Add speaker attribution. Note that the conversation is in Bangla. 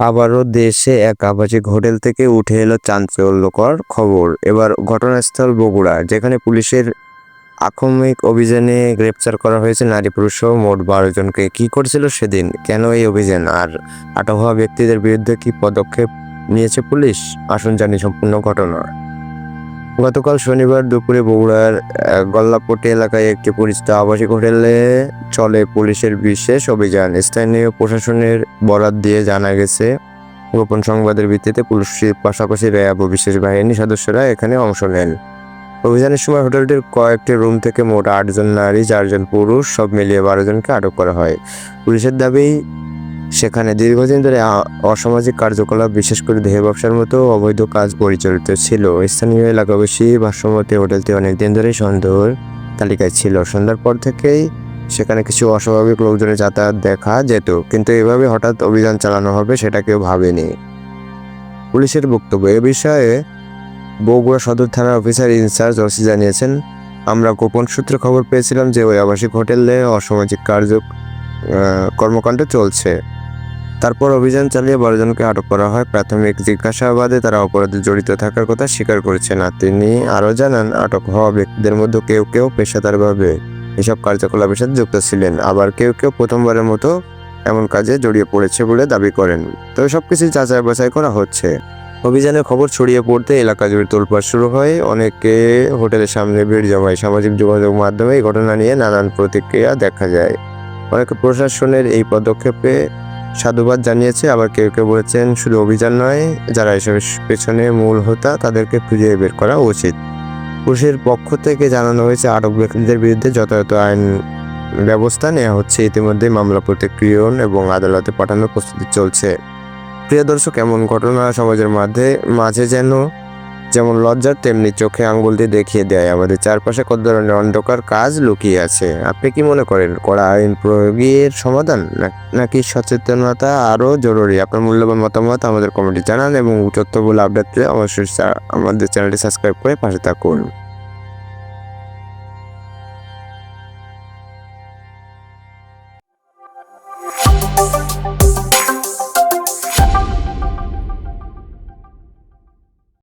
Speaker 1: আবারও দেশে এক আবাসিক হোটেল থেকে উঠে এলো চাঞ্চল্যকর খবর। এবার ঘটনাস্থল বগুড়া, যেখানে পুলিশের আক্রমিক অভিযানে গ্রেপ্তার করা হয়েছে নারী পুরুষ মোট বারো জনকে। কি করছিল সেদিন? কেন এই অভিযান? আর আটক হওয়া ব্যক্তিদের বিরুদ্ধে কি পদক্ষেপ নিয়েছে পুলিশ? আসুন জানি সম্পূর্ণ ঘটনা গতকাল শনিবার দুপুরে বগুড়ার গল্লাপট্টি এলাকায় একটি পরিচিত আবাসিক হোটেলে চলে পুলিশের বিশেষ অভিযান। স্থানীয় প্রশাসনের বরাত দিয়ে জানা গেছে, গোপন সংবাদের ভিত্তিতে পুলিশের পাশাপাশি র্যাব ও বিশেষ বাহিনী সদস্যরা এখানে অংশ নেন। অভিযানের সময় হোটেলটির কয়েকটি রুম থেকে মোট আটজন নারী, চারজন পুরুষ, সব মিলিয়ে বারো জনকে আটক করা হয়। পুলিশের দাবি সেখানে দীর্ঘদিন ধরে অসামাজিক কার্যকলাপ, বিশেষ করে দেহ ব্যবসার মতো অবৈধ কাজ পরিচালিত ছিল। স্থানীয় এলাকাবাসী ভাষ্যমতে হোটেলটি অনেকদিন ধরেই সন্দেহের তালিকায় ছিল। সন্ধ্যার পর থেকেই সেখানে কিছু অস্বাভাবিক লোকজনের যাতায়াত দেখা যেত, কিন্তু এভাবে হঠাৎ অভিযান চালানো হবে সেটা কেউ ভাবেনি। পুলিশের বক্তব্য এ বিষয়ে বগুড়া সদর থানার অফিসার ইনচার্জ ওসি জানিয়েছেন, আমরা গোপন সূত্রে খবর পেয়েছিলাম যে ওই আবাসিক হোটেলে অসামাজিক কার্য কর্মকাণ্ড চলছে। তারপর অভিযান চালিয়ে বারোজনকে আটক করা হয়। প্রাথমিক জিজ্ঞাসাবাদে তারা অপরাধে জড়িত থাকার কথা স্বীকার করেছেন আর তিনি আরও জানান, আটক হওয়া ব্যক্তিদের মধ্যে কেউ কেউ পেশাদারভাবে এসব কার্যকলাপের সাথে যুক্ত ছিলেন। আবার কেউ কেউ প্রথমবারের মতো এমন কাজে জড়িয়ে পড়েছে বলে দাবি করেন। তবে সবকিছু যাচাই বাছাই করা হচ্ছে। অভিযানের খবর ছড়িয়ে পড়তে এলাকা জুড়ে তোলপাড় শুরু হয়। অনেকে হোটেলের সামনে ভিড় জমায়। সামাজিক যোগাযোগ মাধ্যমে এই ঘটনা নিয়ে নানান প্রতিক্রিয়া দেখা যায়। অনেকে প্রশাসনের এই পদক্ষেপে সাধুবাদ জানিয়েছে, আবার কেউ কেউ বলেছেন শুধু অভিযান নয়, যারা এসব পেছনে মূল হোতা তাদেরকে খুঁজে বের করা উচিত। পুলিশের পক্ষ থেকে জানানো হয়েছে, আটক ব্যক্তিদের বিরুদ্ধে যথাযথ আইন ব্যবস্থা নেওয়া হচ্ছে। ইতিমধ্যে মামলা প্রতিক্রিয়ন এবং আদালতে পাঠানোর প্রস্তুতি চলছে। প্রিয় দর্শক, এমন ঘটনা সমাজের মাঝে মাঝে যেন যেমন লজ্জার তেমনি চোখে আঙ্গুল দিয়ে দেখিয়ে দেয়। আমাদের চারপাশে কত ধরনের অন্ধকার কাজ লুকিয়ে আছে। আপনি কি মনে করেন, কড়া আইন প্রয়োগের সমাধান নাকি সচেতনতা আরও জরুরি? আপনার মূল্যবান মতামত আমাদের কমেন্টে জানান এবং তথ্যগুলো আপডেট পেলে অবশ্যই আমাদের চ্যানেলটি সাবস্ক্রাইব করে পাশে থাকুন।